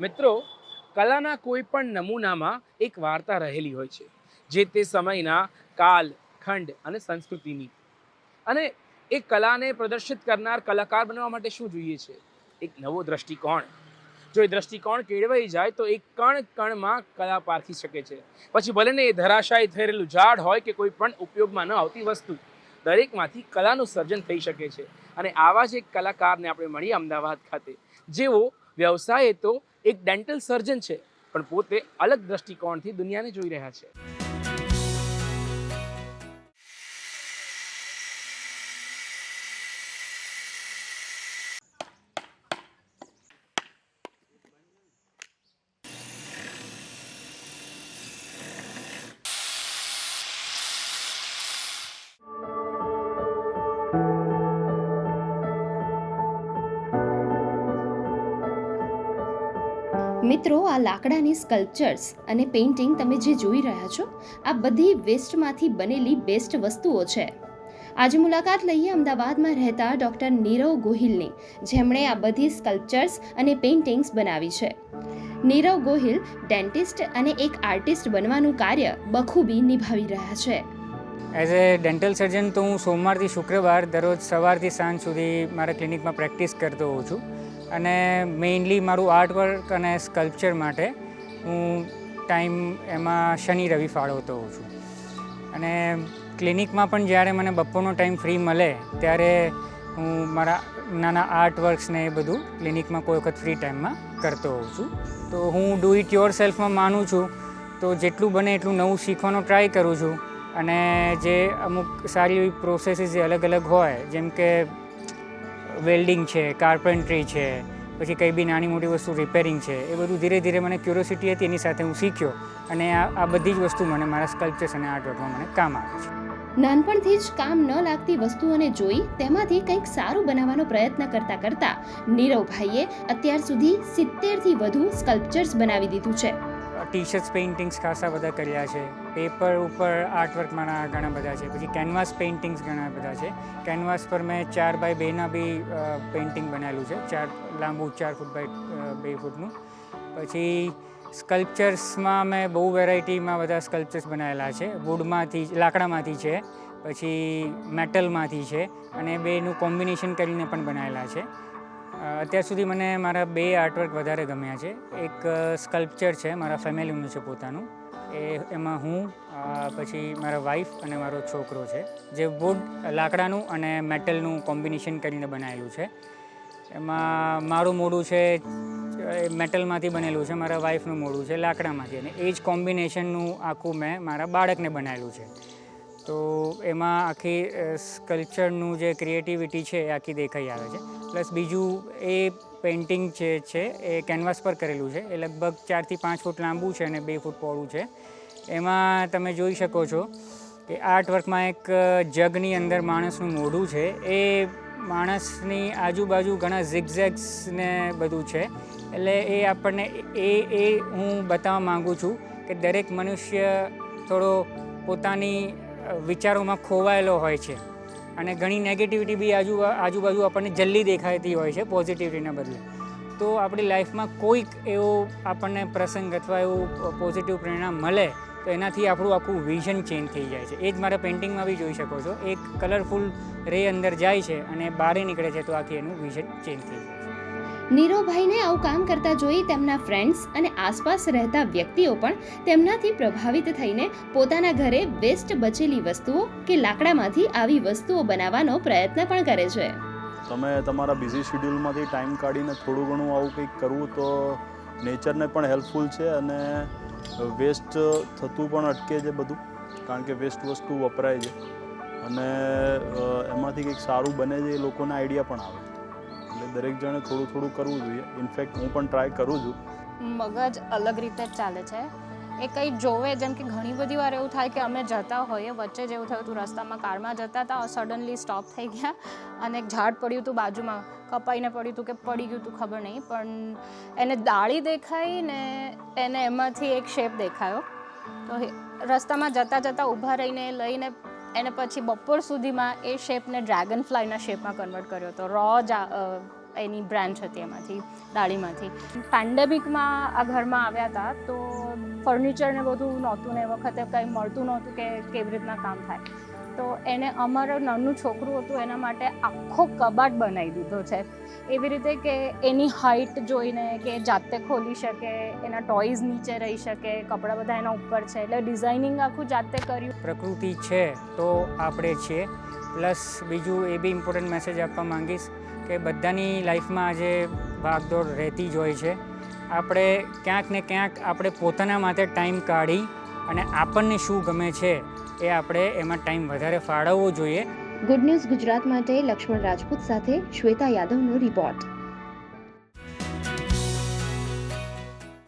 મિત્રો, કલાના કોઈ પણ નમૂનામાં એક વાર્તા રહેલી હોય છે, જે તે સમયના કાલ, ખંડ અને સંસ્કૃતિની. અને એ કલાને પ્રદર્શિત કરનાર કલાકાર બનવા માટે શું જોઈએ છે? એક નવો દ્રષ્ટિકોણ. જો એ દ્રષ્ટિકોણ કેળવાઈ જાય, તો એક કણ કણમાં કલા પારખી શકે છે. પછી ભલે ને એ ધરાશાયી થયેલું ઝાડ હોય કે કોઈ પણ ઉપયોગમાં ન આવતી વસ્તુ, દરેકમાંથી કલાનું સર્જન થઈ શકે છે. અને આવા જ એક કલાકારને આપણે મળીએ અમદાવાદ ખાતે. જેઓ વ્યવસાયે તો એક ડેન્ટલ સર્જન છે પણ પોતે અલગ દ્રષ્ટિકોણથી દુનિયાને જોઈ રહ્યા છે. મિત્રો, આ લાકડાની સ્કલ્પચર્સ અને પેઇન્ટિંગ તમે જે જોઈ રહ્યા છો, આ બધી વેસ્ટમાંથી બનેલી બેસ્ટ વસ્તુઓ છે. આજે મુલાકાત લઈએ અમદાવાદમાં રહેતા ડૉક્ટર નીરવ ગોહિલની, જેમણે આ બધી સ્કલ્પચર્સ અને પેઇન્ટિંગ્સ બનાવી છે. નીરવ ગોહિલ ડેન્ટિસ્ટ અને એક આર્ટિસ્ટ બનવાનું કાર્ય બખૂબી નિભાવી રહ્યા છે. એઝ એ ડેન્ટલ સર્જન તો હું સોમવારથી શુક્રવાર દરરોજ સવારથી સાંજ સુધી મારા ક્લિનિકમાં પ્રેક્ટિસ કરતો હોઉં છું. અને મેઇનલી મારું આર્ટવર્ક અને સ્કલ્પચર માટે હું ટાઈમ એમાં શનિ, રવિ ફાળવતો હોઉં છું. અને ક્લિનિકમાં પણ જ્યારે મને બપોરનો ટાઈમ ફ્રી મળે, ત્યારે હું મારા નાના આર્ટ વર્ક્સને એ બધું ક્લિનિકમાં કોઈ વખત ફ્રી ટાઈમમાં કરતો હોઉં છું. તો હું ડુ ઇટ યોર સેલ્ફમાં માનું છું. તો જેટલું બને એટલું નવું શીખવાનો ટ્રાય કરું છું. અને જે અમુક સારી એવી પ્રોસેસીસ જે અલગ અલગ હોય, જેમ કે વેલ્ડિંગ છે કાર્પેન્ટ્રી છે, પછી કંઈ બી નાની મોટી વસ્તુ રિપેરિંગ છે, એ બધું ધીરે ધીરે મને ક્યુરોસિટી હતી, એની સાથે હું શીખ્યો અને આ બધી જ વસ્તુ મને મારા સ્કલ્પચર્સ અને આર્ટવર્કમાં મને કામ આવે છે. નાનપણથી જ કામ ન લાગતી વસ્તુઓને જોઈ તેમાંથી કંઈક સારું બનાવવાનો પ્રયત્ન કરતા કરતા નીરવભાઈએ અત્યાર સુધી સિત્તેરથી વધુ સ્કલ્પચર્સ બનાવી દીધું છે. ટી શર્ટ્સ પેઇન્ટિંગ્સ ખાસા બધા કર્યા છે. પેપર ઉપર આર્ટવર્ક મારા ઘણા બધા છે. પછી કેનવાસ પેઇન્ટિંગ્સ ઘણા બધા છે. કેનવાસ પર મેં ચાર બાય બેના બી પેઇન્ટિંગ બનાવેલું છે. ચાર લાંબુ, ચાર ફૂટ બાય બે ફૂટનું. પછી સ્કલ્પચર્સમાં મેં બહુ વેરાયટીમાં બધા સ્કલ્પચર્સ બનાવેલા છે. વુડમાંથી લાકડામાંથી છે. પછી મેટલમાંથી છે. અને બેનું કોમ્બિનેશન કરીને પણ બનાવેલા છે. અત્યાર સુધી મને મારા બે આર્ટવર્ક વધારે ગમ્યા છે. એક સ્કલ્પચર છે, મારા ફેમિલીનું છે પોતાનું. એ, એમાં હું પછી મારા વાઈફ અને મારો છોકરો છે, જે વુડ લાકડાનું અને મેટલનું કોમ્બિનેશન કરીને બનાવેલું છે. એમાં મારું મોડું છે મેટલમાંથી બનેલું છે, મારા વાઈફનું મોડું છે, લાકડામાંથી. અને એ જ કોમ્બિનેશનનું આખું મેં મારા બાળકને બનાવેલું છે. તો એમાં આખી સ્કલ્પચરનું જે ક્રિએટિવિટી છે એ આખી દેખાઈ આવે છે. પ્લસ બીજું એ પેઇન્ટિંગ જે છે એ કેનવાસ પર કરેલું છે. એ લગભગ ચારથી પાંચ ફૂટ લાંબુ છે અને બે ફૂટ પહોળું છે. એમાં તમે જોઈ શકો છો કે આર્ટવર્કમાં એક જગની અંદર માણસનું મોઢું છે. એ માણસની આજુબાજુ ઘણા ઝિગઝેગ્સ ને બધું છે. એટલે એ આપણને, એ એ હું બતાવવા માગું છું કે દરેક મનુષ્ય થોડો પોતાની વિચારોમાં ખોવાયેલો હોય છે. અને ઘણી નેગેટિવિટી બી આજુ, આજુબાજુ આપણને જલ્દી દેખાતી હોય છે પોઝિટિવિટીના બદલે. તો આપણી લાઈફમાં કોઈક એવો આપણને પ્રસંગ અથવા એવું પોઝિટિવ પ્રેરણા મળે, તો એનાથી આપણું આખું વિઝન ચેન્જ થઈ જાય છે. એ જ મારા પેઇન્ટિંગમાં બી જોઈ શકો છો. એક કલરફુલ રે અંદર જાય છે અને બહાર નીકળે છે, તો આખી એનું વિઝન ચેન્જ થઈ જાય છે. નીરવભાઈને આવું કામ કરતા જોઈ તેમના ફ્રેન્ડ્સ અને આસપાસ રહેતા વ્યક્તિઓ પણ તેમનાથી પ્રભાવિત થઈને પોતાના ઘરે વેસ્ટ બચેલી વસ્તુઓ કે લાકડામાંથી આવી વસ્તુઓ બનાવવાનો પ્રયત્ન પણ કરે છે. તમે તમારા બિઝી શેડ્યુલમાંથી ટાઈમ કાઢીને થોડું ઘણું આવું કંઈક કરવું તો નેચરને પણ હેલ્પફુલ છે અને વેસ્ટ થતું પણ અટકે છે બધું, કારણ કે વેસ્ટ વસ્તુ વપરાય છે. અને એમાંથી કંઈક સારું બને છે એ લોકોને આઈડિયા પણ આવે. એટલે દરેક જણે થોડું થોડું કરવું જોઈએ. ઇનફેક્ટ હું પણ ટ્રાય કરું છું. મગજ અલગ રીતે જ ચાલે છે. એ કંઈ જોવે, જેમ કે ઘણી બધી વાર એવું થાય કે અમે જતા હોઈએ, વચ્ચે જ એવું થયું હતું રસ્તામાં કારમાં જતા હતા સડનલી સ્ટોપ થઈ ગયા અને એક ઝાડ પડ્યું હતું બાજુમાં. કપાઈને પડ્યું હતું કે પડી ગયું હતું ખબર નહીં. પણ એને દાળી દેખાઈ ને એને એમાંથી એક શેપ દેખાયો. તો રસ્તામાં જતાં જતાં ઊભા રહીને, લઈને એને પછી બપોર સુધીમાં એ શેપને ડ્રેગન ફ્લાયના શેપમાં કન્વર્ટ કર્યો હતો. રો જ એની બ્રાન્ચ હતી એમાંથી ડાળીમાંથી પેન્ડેમિકમાં આ ઘરમાં આવ્યા હતા તો ફર્નિચરને બધું નહોતું ને એ વખતે કંઈ મળતું નહોતું કે કેવી રીતના કામ થાય. તો એને અમારું નાનું છોકરું હતું, એના માટે આખો કબાટ બનાવી દીધો છે. એવી રીતે કે એની હાઇટ જોઈને કે જાતે ખોલી શકે, એના ટોયઝ નીચે રહી શકે, કપડાં બધા એના ઉપર છે. એટલે ડિઝાઇનિંગ આખું જાતે કર્યું. પ્રકૃતિ છે તો આપણે છીએ. પ્લસ બીજું એ બી ઇમ્પોર્ટન્ટ મેસેજ આપવા માંગીશ કે બધાની લાઈફમાં આજે ભાગદોડ રહેતી જ હોય છે. આપણે ક્યાંક ને ક્યાંક આપણે પોતાના માટે ટાઈમ કાઢી અને આપણને શું ગમે છે એ આપણે એમાં ટાઈમ વધારે ફાળવવો જોઈએ. ગુડ ન્યૂઝ ગુજરાત માટે લક્ષ્મણ રાજપૂત સાથે શ્વેતા યાદવનો રિપોર્ટ